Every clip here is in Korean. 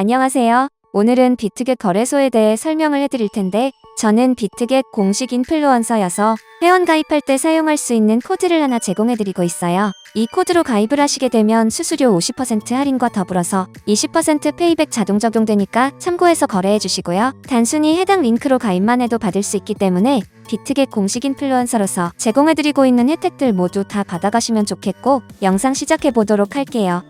안녕하세요. 오늘은 비트겟 거래소에 대해 설명을 해드릴 텐데, 저는 비트겟 공식 인플루언서여서 회원 가입할 때 사용할 수 있는 코드를 하나 제공해드리고 있어요. 이 코드로 가입을 하시게 되면 수수료 50% 할인과 더불어서 20% 페이백 자동 적용되니까 참고해서 거래해 주시고요. 단순히 해당 링크로 가입만 해도 받을 수 있기 때문에 비트겟 공식 인플루언서로서 제공해드리고 있는 혜택들 모두 다 받아가시면 좋겠고 영상 시작해 보도록 할게요.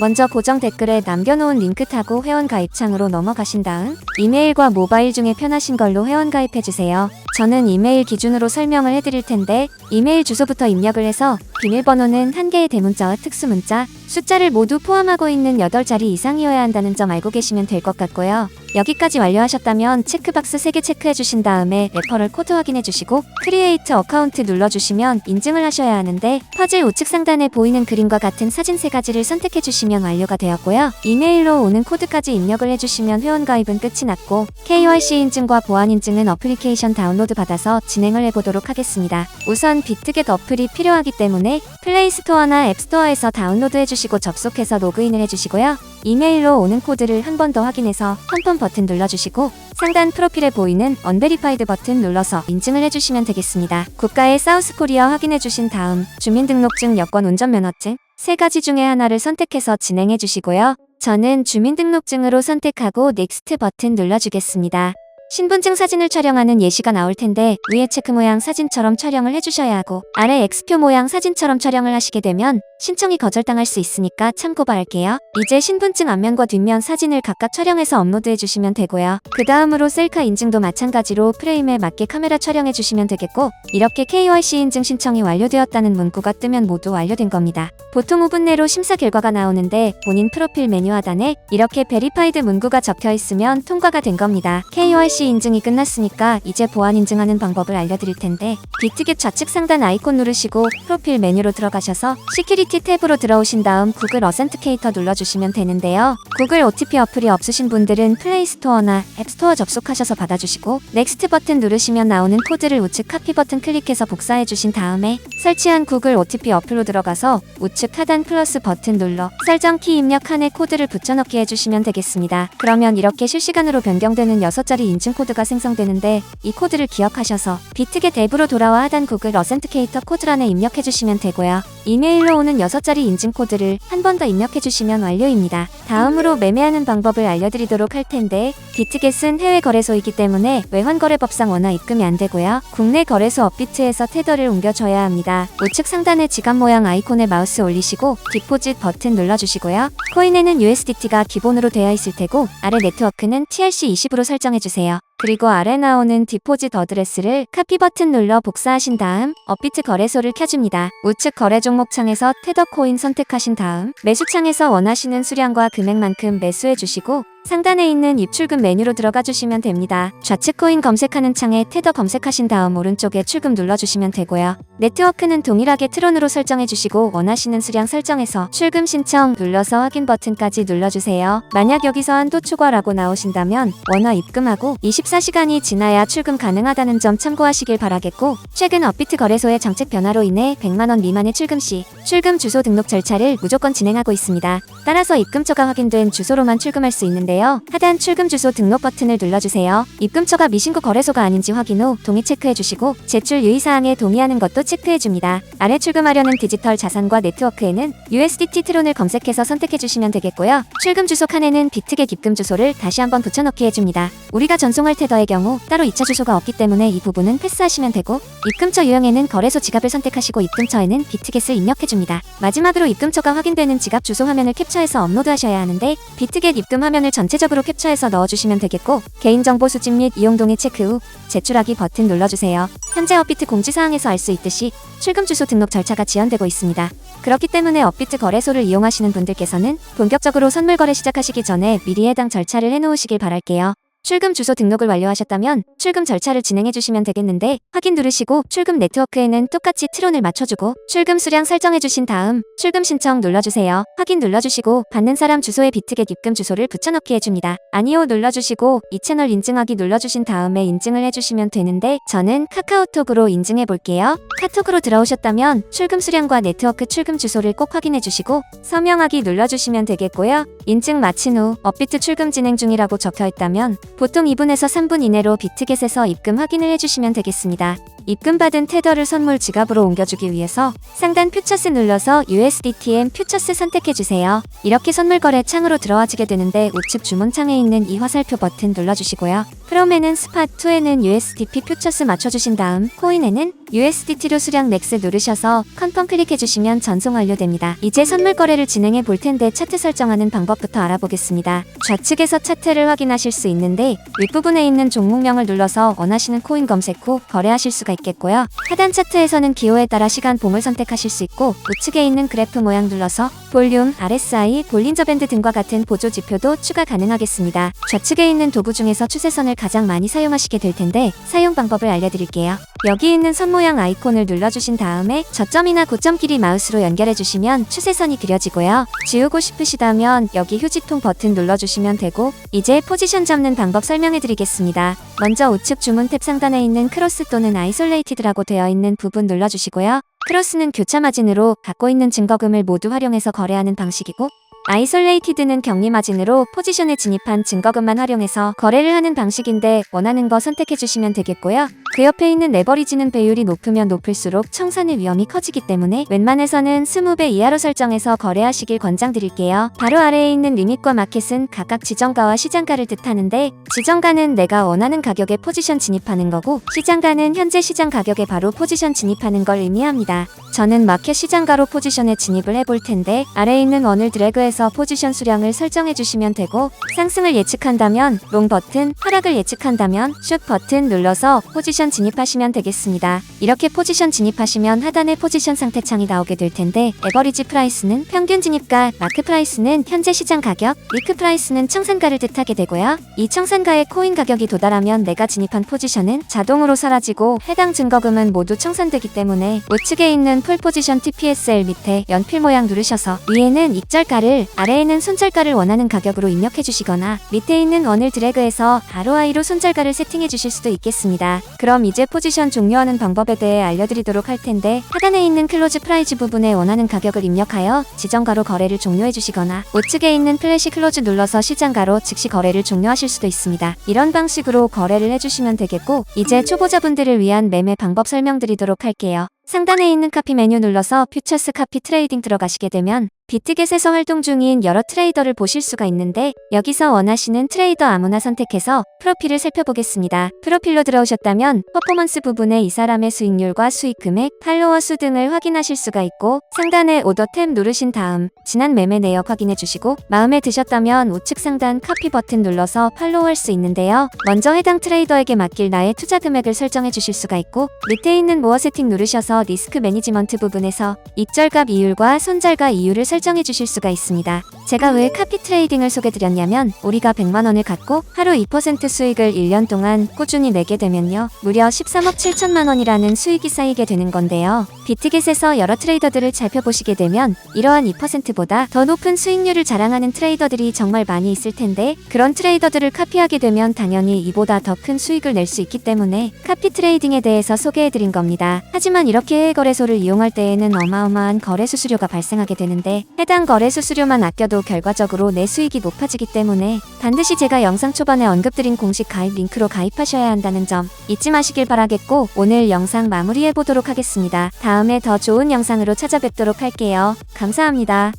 먼저 고정 댓글에 남겨놓은 링크 타고 회원 가입창으로 넘어가신 다음 이메일과 모바일 중에 편하신 걸로 회원 가입해주세요. 저는 이메일 기준으로 설명을 해드릴 텐데 이메일 주소부터 입력을 해서 비밀번호는 한 개의 대문자와 특수문자, 숫자를 모두 포함하고 있는 8자리 이상이어야 한다는 점 알고 계시면 될 것 같고요. 여기까지 완료하셨다면 체크박스 3개 체크해 주신 다음에 레퍼럴 코드 확인해 주시고 크리에이트 어카운트 눌러 주시면 인증을 하셔야 하는데 퍼즐 우측 상단에 보이는 그림과 같은 사진 3가지를 선택해 주시면 완료가 되었고요. 이메일로 오는 코드까지 입력을 해 주시면 회원 가입은 끝이 났고 KYC 인증과 보안 인증은 어플리케이션 다운로드 받아서 진행을 해 보도록 하겠습니다. 우선 비트겟 어플이 필요하기 때문에 플레이스토어나 앱스토어에서 다운로드 해 주시 고 접속해서 로그인을 해주시고요. 이메일로 오는 코드를 한 번 더 확인해서 컴펌 버튼 눌러주시고 상단 프로필에 보이는 언베리파이드 버튼 눌러서 인증을 해주시면 되겠습니다. 국가의 사우스 코리아 확인해 주신 다음 주민등록증, 여권, 운전면허증 세 가지 중에 하나를 선택해서 진행해 주시고요. 저는 주민등록증으로 선택하고 넥스트 버튼 눌러주겠습니다. 신분증 사진을 촬영하는 예시가 나올 텐데 위에 체크 모양 사진처럼 촬영을 해주셔야 하고 아래 X표 모양 사진처럼 촬영을 하시게 되면 신청이 거절당할 수 있으니까 참고 바랄게요. 이제 신분증 앞면과 뒷면 사진을 각각 촬영해서 업로드해 주시면 되고요. 그 다음으로 셀카 인증도 마찬가지로 프레임에 맞게 카메라 촬영해 주시면 되겠고 이렇게 KYC 인증 신청이 완료되었다는 문구가 뜨면 모두 완료된 겁니다. 보통 5분 내로 심사 결과가 나오는데 본인 프로필 메뉴 하단에 이렇게 베리파이드 문구가 적혀 있으면 통과가 된 겁니다. KYC 인증이 끝났으니까 이제 보안 인증하는 방법을 알려드릴 텐데 비트겟 좌측 상단 아이콘 누르시고 프로필 메뉴로 들어가셔서 시큐리티 탭으로 들어오신 다음 구글 어센트케이터 눌러주시면 되는데요. 구글 OTP 어플이 없으신 분들은 플레이스토어나 앱스토어 접속하셔서 받아주시고 넥스트 버튼 누르시면 나오는 코드를 우측 카피 버튼 클릭해서 복사해 주신 다음에 설치한 구글 OTP 어플로 들어가서 우측 하단 플러스 버튼 눌러 설정키 입력 칸에 코드를 붙여넣기 해주시면 되겠습니다. 그러면 이렇게 실시간으로 변경되는 6자리 인증 코드가 생성되는데 이 코드를 기억하셔서 비트겟 앱으로 돌아와 하단 구글 어센트케이터 코드란에 입력해 주시면 되고요. 이메일로 오는 6자리 인증 코드를 한 번 더 입력해 주시면 완료입니다. 다음으로 매매하는 방법을 알려드리도록 할 텐데 비트겟은 해외 거래소이기 때문에 외환 거래법상 원화 입금이 안 되고요. 국내 거래소 업비트에서 테더를 옮겨줘야 합니다. 우측 상단에 지갑 모양 아이콘에 마우스 올리시고 디포짓 버튼 눌러주시고요. 코인에는 USDT가 기본으로 되어 있을 테고 아래 네트워크는 TRC20으로 설정해 주세요. 그리고 아래 나오는 디포짓 어드레스를 카피 버튼 눌러 복사하신 다음 업비트 거래소를 켜줍니다. 우측 거래 종목 창에서 테더 코인 선택하신 다음 매수 창에서 원하시는 수량과 금액만큼 매수해 주시고 상단에 있는 입출금 메뉴로 들어가 주시면 됩니다. 좌측 코인 검색하는 창에 테더 검색하신 다음 오른쪽에 출금 눌러주시면 되고요. 네트워크는 동일하게 트론으로 설정해 주시고 원하시는 수량 설정해서 출금 신청 눌러서 확인 버튼까지 눌러주세요. 만약 여기서 한도 초과라고 나오신다면 원화 입금하고 24시간이 지나야 출금 가능하다는 점 참고하시길 바라겠고 최근 업비트 거래소의 정책 변화로 인해 100만원 미만의 출금 시 출금 주소 등록 절차를 무조건 진행하고 있습니다. 따라서 입금처가 확인된 주소로만 출금할 수 있는데요. 하단 출금 주소 등록 버튼을 눌러주세요. 입금처가 미신고 거래소가 아닌지 확인 후 동의 체크해주시고 제출 유의사항에 동의하는 것도 체크해줍니다. 아래 출금하려는 디지털 자산과 네트워크에는 USDT 트론을 검색해서 선택해주시면 되겠고요. 출금 주소 칸에는 비트겟 입금 주소를 다시 한번 붙여넣기 해줍니다. 우리가 전송할 테더의 경우 따로 2차 주소가 없기 때문에 이 부분은 패스하시면 되고 입금처 유형에는 거래소 지갑을 선택하시고 입금처에는 비트겟을 입력해줍니다. 마지막으로 입금처가 확인되는 지갑 주소 화면을 캡처해서 업로드하셔야 하는데 비트겟 입금 화면을 전체적으로 캡처해서 넣어주시면 되겠고 개인정보 수집 및 이용 동의 체크 후 제출하기 버튼 눌러주세요. 현재 업비트 공지사항에서 알 수 있듯이 출금 주소 등록 절차가 지연되고 있습니다. 그렇기 때문에 업비트 거래소를 이용하시는 분들께서는 본격적으로 선물 거래 시작하시기 전에 미리 해당 절차를 해놓으시길 바랄게요. 출금 주소 등록을 완료하셨다면 출금 절차를 진행해 주시면 되겠는데 확인 누르시고 출금 네트워크에는 똑같이 트론을 맞춰주고 출금 수량 설정해 주신 다음 출금 신청 눌러주세요. 확인 눌러주시고 받는 사람 주소에 비트겟 입금 주소를 붙여넣기 해줍니다. 아니요 눌러주시고 이 채널 인증하기 눌러주신 다음에 인증을 해주시면 되는데 저는 카카오톡으로 인증해 볼게요. 카톡으로 들어오셨다면 출금 수량과 네트워크 출금 주소를 꼭 확인해 주시고 서명하기 눌러주시면 되겠고요. 인증 마친 후 업비트 출금 진행 중이라고 적혀 있다면 보통 2분에서 3분 이내로 비트겟에서 입금 확인을 해주시면 되겠습니다. 입금받은 테더를 선물 지갑으로 옮겨주기 위해서 상단 퓨처스 눌러서 USDTM 퓨처스 선택해주세요. 이렇게 선물 거래 창으로 들어와지게 되는데 우측 주문 창에 있는 이 화살표 버튼 눌러주시고요. 크롬에는 스팟, 2에는 USDP 퓨처스 맞춰주신 다음 코인에는 USDT로 수량 넥스 누르셔서 컨펌 클릭해주시면 전송 완료됩니다. 이제 선물 거래를 진행해 볼 텐데 차트 설정하는 방법부터 알아보겠습니다. 좌측에서 차트를 확인하실 수 있는데 윗부분에 있는 종목명을 눌러서 원하시는 코인 검색 후 거래하실 수가 있 겠고요. 하단 차트에서는 기호에 따라 시간 봉을 선택하실 수 있고 우측에 있는 그래프 모양 눌러서 볼륨, RSI, 볼린저 밴드 등과 같은 보조 지표도 추가 가능하겠습니다. 좌측에 있는 도구 중에서 추세선을 가장 많이 사용하시게 될 텐데 사용 방법을 알려드릴게요. 여기 있는 선 모양 아이콘을 눌러주신 다음에 저점이나 고점끼리 마우스로 연결해주시면 추세선이 그려지고요. 지우고 싶으시다면 여기 휴지통 버튼 눌러주시면 되고 이제 포지션 잡는 방법 설명해드리겠습니다. 먼저 우측 주문 탭 상단에 있는 크로스 또는 아이솔 레이티드라고 되어 있는 부분 눌러주시고요. 크로스는 교차 마진으로 갖고 있는 증거금을 모두 활용해서 거래하는 방식이고 아이솔레이티드는 격리 마진으로 포지션에 진입한 증거금만 활용해서 거래를 하는 방식인데 원하는 거 선택해 주시면 되겠고요. 그 옆에 있는 레버리지는 배율이 높으면 높을수록 청산의 위험이 커지기 때문에 웬만해서는 20배 이하로 설정해서 거래하시길 권장드릴게요. 바로 아래에 있는 리밋과 마켓은 각각 지정가와 시장가를 뜻하는데 지정가는 내가 원하는 가격에 포지션 진입하는 거고 시장가는 현재 시장 가격에 바로 포지션 진입하는 걸 의미합니다. 저는 마켓 시장가로 포지션에 진입을 해볼 텐데 아래에 있는 원을 드래그해서 포지션 수량을 설정해 주시면 되고 상승을 예측한다면 롱 버튼, 하락을 예측한다면 슛 버튼 눌러서 포지션 진입하시면 되겠습니다. 이렇게 포지션 진입하시면 하단에 포지션 상태 창이 나오게 될 텐데 에버리지 프라이스는 평균 진입가, 마크 프라이스는 현재 시장 가격, 리크 프라이스는 청산가를 뜻하게 되고요. 이 청산가의 코인 가격이 도달하면 내가 진입한 포지션은 자동으로 사라지고 해당 증거금은 모두 청산되기 때문에 우측에 있는 풀 포지션 TPSL 밑에 연필 모양 누르셔서 위에는 익절가를 아래에는 손절가를 원하는 가격으로 입력해 주시거나 밑에 있는 원을 드래그해서 ROI로 손절가를 세팅해 주실 수도 있겠습니다. 그럼 이제 포지션 종료하는 방법에 대해 알려드리도록 할 텐데 하단에 있는 클로즈 프라이즈 부분에 원하는 가격을 입력하여 지정가로 거래를 종료해 주시거나 우측에 있는 플래시 클로즈 눌러서 시장가로 즉시 거래를 종료하실 수도 있습니다. 이런 방식으로 거래를 해주시면 되겠고 이제 초보자분들을 위한 매매 방법 설명드리도록 할게요. 상단에 있는 카피 메뉴 눌러서 퓨처스 카피 트레이딩 들어가시게 되면 비트겟에서 활동 중인 여러 트레이더를 보실 수가 있는데 여기서 원하시는 트레이더 아무나 선택해서 프로필을 살펴보겠습니다. 프로필로 들어오셨다면 퍼포먼스 부분에 이 사람의 수익률과 수익 금액, 팔로워 수 등을 확인하실 수가 있고 상단에 오더 탭 누르신 다음 지난 매매 내역 확인해 주시고 마음에 드셨다면 우측 상단 카피 버튼 눌러서 팔로우 할 수 있는데요. 먼저 해당 트레이더에게 맡길 나의 투자 금액을 설정해 주실 수가 있고 밑에 있는 모어 세팅 누르셔서 리스크 매니지먼트 부분에서 익절값 이율과 손절가 이율을 설정해 주실 수가 있습니다. 제가 왜 카피 트레이딩을 소개드렸냐면 우리가 100만 원을 갖고 하루 2% 수익을 1년 동안 꾸준히 내게 되면요. 무려 13억 7천만 원이라는 수익이 쌓이게 되는 건데요. 비트겟에서 여러 트레이더들을 살펴보시게 되면 이러한 2%보다 더 높은 수익률을 자랑하는 트레이더들이 정말 많이 있을 텐데 그런 트레이더들을 카피하게 되면 당연히 이보다 더 큰 수익을 낼 수 있기 때문에 카피 트레이딩에 대해서 소개해드린 겁니다. 하지만 이렇게 해외 거래소를 이용할 때에는 어마어마한 거래 수수료가 발생하게 되는데 해당 거래 수수료만 아껴도 결과적으로 내 수익이 높아지기 때문에 반드시 제가 영상 초반에 언급드린 공식 가입 링크로 가입하셔야 한다는 점 잊지 마시길 바라겠고 오늘 영상 마무리해 보도록 하겠습니다. 다음에 더 좋은 영상으로 찾아뵙도록 할게요. 감사합니다.